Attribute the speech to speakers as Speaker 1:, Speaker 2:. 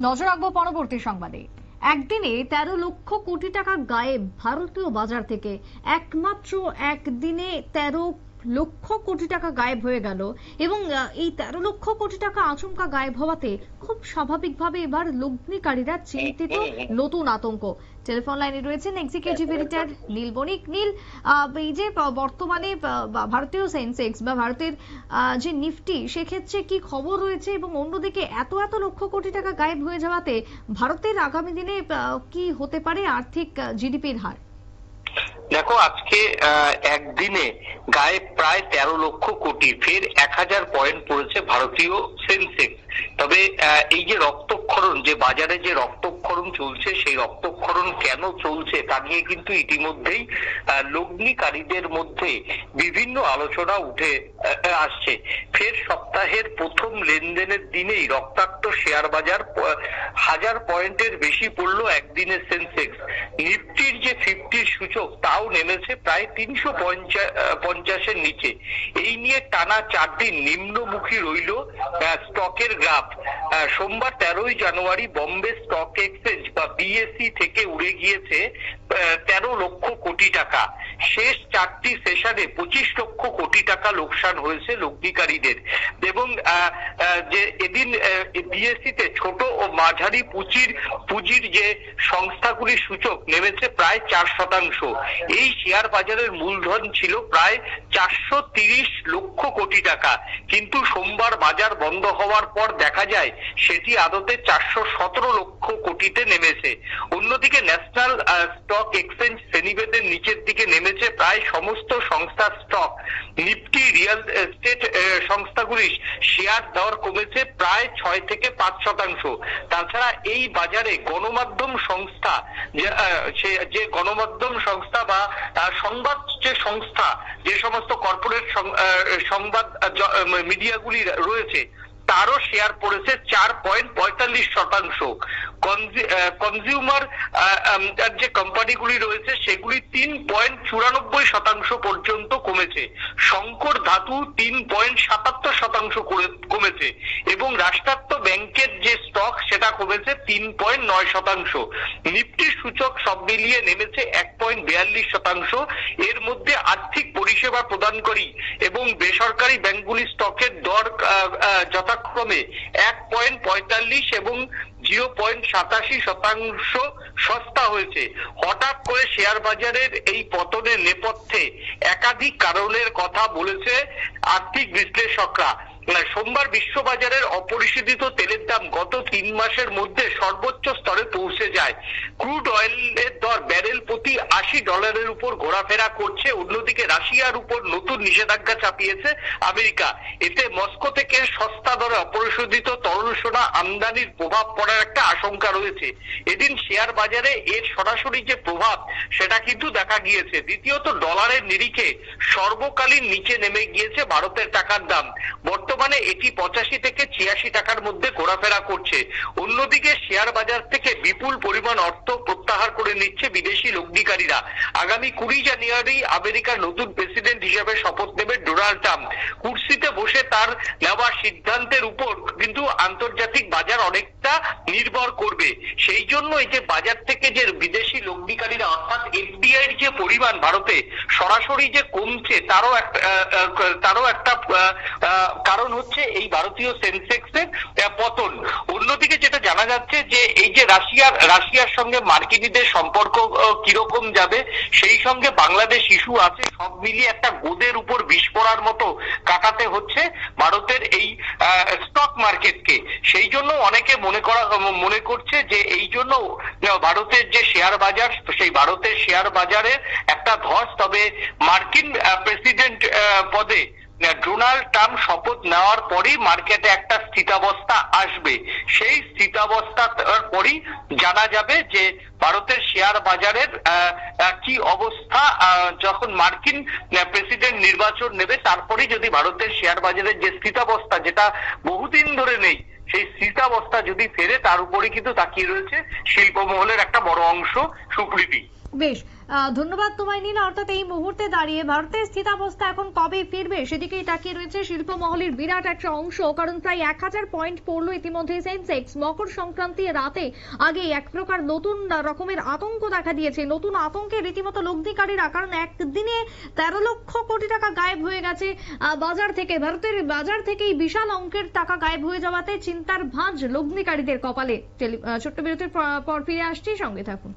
Speaker 1: নজর রাখব পরবর্তী সংবাদে। একদিনে তেরো লক্ষ কোটি টাকা গায়েব ভারতীয় বাজার থেকে একমাত্র একদিনে তেরো লক্ষ কোটি টাকা গায়েব হয়ে গেল এবং এই তেরো লক্ষ কোটি টাকা আচমকা গায়েব হওয়াতে খুব স্বাভাবিকভাবে এবার লগ্নিকারীরা চিন্তিত নতুন আতঙ্ক। টেলিফোন লাইনে রয়েছেন এক্সিকিউটিভ এডিটর নীল বণিক। নীল এই যে বর্তমানে ভারতীয় সেন্সেক্স বা ভারতের যে নিফটি, সেক্ষেত্রে কি খবর রয়েছে এবং অন্যদিকে এত এত লক্ষ কোটি টাকা গায়েব হয়ে যাওয়াতে ভারতের আগামী দিনে কি হতে পারে আর্থিক জিডিপির হার?
Speaker 2: দেখো, আজকে একদিনে গায়ে প্রায় তেরো লক্ষ কোটি, ফের এক হাজার পয়েন্ট পড়েছে ভারতীয় সেন্সেক্স। তবে এই যে রক্তক্ষরণ, যে বাজারে যে রক্তক্ষরণ চলছে, সেই রক্তক্ষরণ কেন চলছে তা নিয়ে কিন্তু ইতিমধ্যেই লগ্নিকারীদের মধ্যে বিভিন্ন আলোচনা উঠে আসছে। ফের সপ্তাহের প্রথম লেনদেনের দিনেই রক্তাক্ত শেয়ার বাজার হাজার পয়েন্টের বেশি পড়ল একদিনের সেন্সেক্স। নিফটির যে ফিফটির সূচক, তাও নেমেছে প্রায় তিনশো পঞ্চাশের নিচে। এই নিয়ে টানা চার দিন নিম্নমুখী রইল স্টকের গ্রাফ। সোমবার তেরোই জানুয়ারি বম্বে স্টক এক্সচেঞ্জ বা বিএসসি থেকে উড়ে গিয়েছে তেরো লক্ষ কোটি টাকা শেষ চারটি সেশনে পঁচিশ লক্ষ কোটি টাকা লোকসান হয়েছে লগ্নিকারীদের। এবং যে এদিন বিএসসি তে ছোট ও মাঝারি পুঁজির পুঁজির যে সংস্থাগুলির সূচক নেমেছে প্রায় চার শতাংশ। এই শেয়ার বাজারের মূলধন ছিল প্রায় চারশো লক্ষ কোটি টাকা। কিন্তু সোমবার বাজার বন্ধ হওয়ার পর দেখা যায় সেটি আদতে চারশো সতেরো লক্ষ কোটিতে নেমেছে। অন্যদিকে ন্যাশনাল স্টক এক্সচেঞ্জ শ্রেণীভেদের নিচের দিকে নেমেছে প্রায় সমস্ত সংস্থার স্টক। নিফটি রিয়েল এস্টেট সংস্থাগুলির শেয়ার দর কমেছে প্রায় ছয় থেকে পাঁচ শতাংশ। তাছাড়া এই বাজারে গণমাধ্যম সংস্থা যে গণমাধ্যম সংস্থা বা সংবাদ যে সংস্থা, যে সমস্ত কর্পোরেট সংবাদ মিডিয়াগুলি রয়েছে তারও শেয়ার পড়েছে চার পয়েন্ট পঁয়তাল্লিশ শতাংশ। কনজিউমার যে কোম্পানিগুলি রয়েছে, সেগুলি তিন পয়েন্ট চুরানব্বই শতাংশ পর্যন্ত কমেছে। শঙ্কর ধাতু তিন পয়েন্ট সাতাত্তর শতাংশ কমেছে। এবং রাষ্ট্রায়ত্ত ব্যাংকের যে স্টক সেটা কমেছে তিন পয়েন্ট নয় শতাংশ। নিফটির সূচক সব মিলিয়ে নেমেছে এক পয়েন্ট বিয়াল্লিশ শতাংশ। এর মধ্যে আর্থিক পরিষেবা প্রদানকারী এবং বেসরকারি ব্যাংকগুলি স্টকের দর যথাক্রমে এক পয়েন্ট পঁয়তাল্লিশ এবং জিরো পয়েন্ট সাতাশি শতাংশ সস্তা হয়েছে। হঠাৎ করে শেয়ার বাজারের এই পতনের নেপথ্যে একাধিক কারণের কথা বলেছে আর্থিক বিশ্লেষকরা। সোমবার বিশ্ববাজারের অপরিশোধিত তেলের দাম গত তিন মাসের মধ্যে সর্বোচ্চ স্তরে পৌঁছে যায়। ক্রুড অয়েলের দর ব্যারেল প্রতি আশি ডলারের উপর ঘোরাফেরা করছে। অন্যদিকে রাশিয়ার উপর নতুন নিষেধাজ্ঞা চাপিয়েছে আমেরিকা। এতে মস্কো থেকে সস্তা দরে অপরিশোধিত তরল সোনা আমদানির প্রভাব পড়ার একটা আশঙ্কা রয়েছে। এদিন শেয়ার বাজারে এর সরাসরি যে প্রভাব, সেটা কিন্তু দেখা গিয়েছে। দ্বিতীয়ত, ডলারের নিরিখে সর্বকালীন নিচে নেমে গিয়েছে ভারতের টাকার দাম। বর্তমানে এটি পঁচাশি থেকে ছিয়াশি টাকার মধ্যে ঘোরাফেরা করছে। অন্যদিকে শেয়ার বাজার থেকে বিপুল পরিমাণ অর্থ প্রত্যাহার করে নিচ্ছে বিদেশি লগ্নিকারীরা। আগামী কুড়ি জানুয়ারি আমেরিকার নতুন প্রেসিডেন্ট হিসেবে শপথ নেবে ডোনাল্ড ট্রাম্প। কুর্সিতে বসে তার নেওয়া সিদ্ধান্তের উপর কিন্তু আন্তর্জাতিক বাজার অনেকটা নির্ভর করবে। সেই জন্য এই যে বাজার থেকে যে বিদেশি লগ্নিকারীরা অর্থাৎ এফডিআই এর যে পরিমাণ ভারতে সরাসরি যে কমছে তারও একটা তারও একটা কারণ হচ্ছে এই ভারতীয় সেন্সেক্সের আহ, পতন। অন্যদিকে যেটা জানা যাচ্ছে যে এই যে রাশিয়ার রাশিয়ার সঙ্গে মার্কিনীদের সম্পর্ক কীরকম যাবে সেই সঙ্গে বাংলাদেশ ইস্যু আছে সব মিলিয়ে একটা গোদের উপর পড়ার মতো কাটাতে হচ্ছে ভারতের এই স্টক মার্কেটকে জন্য অনেকে মনে করা, মনে করছে যে এই জন্য ভারতের যে শেয়ার বাজার, সেই ভারতের শেয়ার বাজারে একটা ধস, তবে মার্কিন প্রেসিডেন্ট পদে ডোনাল্ড ট্রাম্প শপথ নেওয়ার পরই মার্কেটে একটা স্থিতাবস্থা আসবে। সেই স্থিতাবস্থার পরই জানা যাবে যে ভারতের শেয়ার বাজারের কি অবস্থা যখন মার্কিন প্রেসিডেন্ট নির্বাচন নেবে, তারপরেই যদি ভারতের শেয়ার বাজারের যে স্থিতাবস্থা, যেটা বহুদিন ধরে নেই সেই স্থিতাবস্থা যদি ফেরে, তার উপরে কিন্তু তাকিয়ে রয়েছে শিল্প মহলের একটা বড় অংশ সুপ্রীতি
Speaker 1: বেশ ধন্যবাদ তোমায় নীলা। অর্থাৎ এই মুহূর্তে দাঁড়িয়ে ভারতের স্থিতাবস্থা এখন কবে ফিরবে সেদিকেই তাকিয়ে রয়েছে শিল্প মহলের বিরাট একটা অংশ, কারণ প্রায় এক হাজার পয়েন্ট পড়ল ইতিমধ্যে সেন্সেক্স। মকর সংক্রান্তি রাতে আগে এক প্রকার নতুন রকমের আতঙ্ক দেখা দিয়েছে। নতুন আতঙ্কে রীতিমতো লগ্নিকারীরা, কারণ একদিনে তেরো লক্ষ কোটি টাকা গায়েব হয়ে গেছে বাজার থেকে, ভারতের বাজার থেকেই বিশাল অঙ্কের টাকা গায়েব হয়ে যাওয়াতে চিন্তার ভাঁজ লগ্নিকারীদের কপালে। ছোট্ট বিরতির পর ফিরে আসছি, সঙ্গে থাকুন।